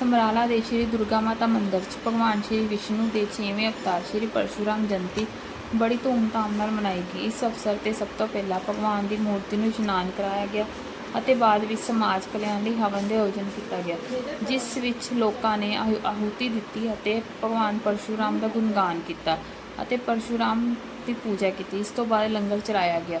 ਸਮਰਾਲਾ ਦੇ ਸ਼੍ਰੀ ਦੁਰਗਾ ਮਾਤਾ ਮੰਦਿਰ 'ਚ ਭਗਵਾਨ ਸ਼੍ਰੀ ਵਿਸ਼ਨੂੰ ਦੇ 6ਵੇਂ ਅਵਤਾਰ ਸ਼੍ਰੀ ਪਰਸ਼ੂਰਾਮ ਜਯੰਤੀ ਬੜੀ ਧੂਮਧਾਮ ਨਾਲ ਮਨਾਈ ਗਈ। ਇਸ ਅਵਸਰ ਤੇ ਸਭ ਤੋਂ ਪਹਿਲਾਂ ਭਗਵਾਨ ਦੀ ਮੂਰਤੀ ਨੂੰ ਇਸ਼ਨਾਨ ਕਰਾਇਆ ਗਿਆ ਅਤੇ ਬਾਅਦ ਵਿੱਚ ਸਮਾਜ ਕਲਿਆਣ ਲਈ ਹਵਨ ਦਾ ਆਯੋਜਨ ਕੀਤਾ ਗਿਆ, ਜਿਸ ਵਿੱਚ ਲੋਕਾਂ ਨੇ ਆਹੂਤੀ ਦਿੱਤੀ ਅਤੇ ਭਗਵਾਨ ਪਰਸ਼ੂਰਾਮ ਦਾ ਗੁਣਗਾਨ ਕੀਤਾ ਅਤੇ ਪਰਸ਼ੂਰਾਮ ਦੀ ਪੂਜਾ ਕੀਤੀ। ਇਸ ਤੋਂ ਬਾਅਦ ਲੰਗਰ ਚਲਾਇਆ ਗਿਆ।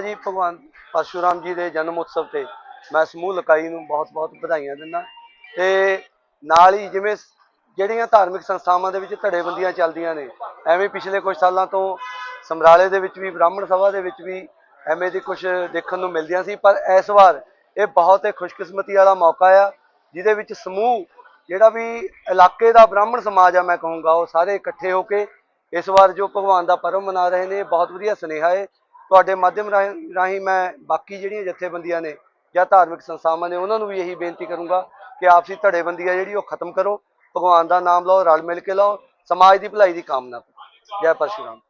ਜੀ ਭਗਵਾਨ ਪਰਸ਼ੂਰਾਮ ਜੀ ਦੇ ਜਨਮ ਉਤਸਵ ਤੇ ਮੈਂ ਸਮੂਹ ਲਕਾਈ ਨੂੰ ਬਹੁਤ-ਬਹੁਤ ਵਧਾਈਆਂ ਦਿੰਦਾ। ਤੇ ਨਾਲ ਹੀ ਜਿਵੇਂ ਜਿਹੜੀਆਂ ਧਾਰਮਿਕ ਸੰਸਥਾਵਾਂ ਦੇ ਵਿੱਚ ਧੜੇਬੰਦੀਆਂ ਚੱਲਦੀਆਂ ਨੇ, ਐਵੇਂ ਪਿਛਲੇ ਕੁਝ ਸਾਲਾਂ ਤੋਂ ਸਮਰਾਲੇ ਦੇ ਵਿੱਚ ਵੀ, ਬ੍ਰਾਹਮਣ ਸਭਾ ਦੇ ਵਿੱਚ ਵੀ ਐਵੇਂ ਦੀ ਕੁਝ ਦੇਖਣ ਨੂੰ ਮਿਲਦੀਆਂ ਸੀ, ਪਰ ਇਸ ਵਾਰ ਇਹ ਬਹੁਤ ਹੀ ਖੁਸ਼ਕਿਸਮਤੀ ਵਾਲਾ ਮੌਕਾ ਆ, ਜਿਹਦੇ ਵਿੱਚ ਸਮੂਹ ਜਿਹੜਾ ਵੀ ਇਲਾਕੇ ਦਾ ਬ੍ਰਾਹਮਣ ਸਮਾਜ ਆ ਮੈਂ ਕਹੂੰਗਾ, ਉਹ ਸਾਰੇ ਇਕੱਠੇ ਹੋ ਕੇ ਇਸ ਵਾਰ ਜੋ ਭਗਵਾਨ ਦਾ ਪਰਵ ਮਨਾ ਰਹੇ ਨੇ ਇਹ ਬਹੁਤ ਵਧੀਆ ਸੁਨੇਹਾ ਹੈ ਤੁਹਾਡੇ ਮਾਧਿਅਮ ਰਾਹੀਂ ਰਾਹੀਂ ਮੈਂ ਬਾਕੀ ਜਿਹੜੀਆਂ ਜਥੇਬੰਦੀਆਂ ਨੇ ਜਾਂ ਧਾਰਮਿਕ ਸੰਸਥਾਵਾਂ ਨੇ, ਉਹਨਾਂ ਨੂੰ ਵੀ ਇਹੀ ਬੇਨਤੀ ਕਰੂੰਗਾ ਕਿ ਆਪਸੀ ਧੜੇਬੰਦੀ ਆ ਜਿਹੜੀ, ਉਹ ਖਤਮ ਕਰੋ। ਭਗਵਾਨ ਦਾ ਨਾਮ ਲਓ, ਰਲ ਮਿਲ ਕੇ ਲਓ, ਸਮਾਜ ਦੀ ਭਲਾਈ ਦੀ ਕਾਮਨਾ। ਕਰੋ ਜੈ ਪਰਸ਼ੁਰਾਮ।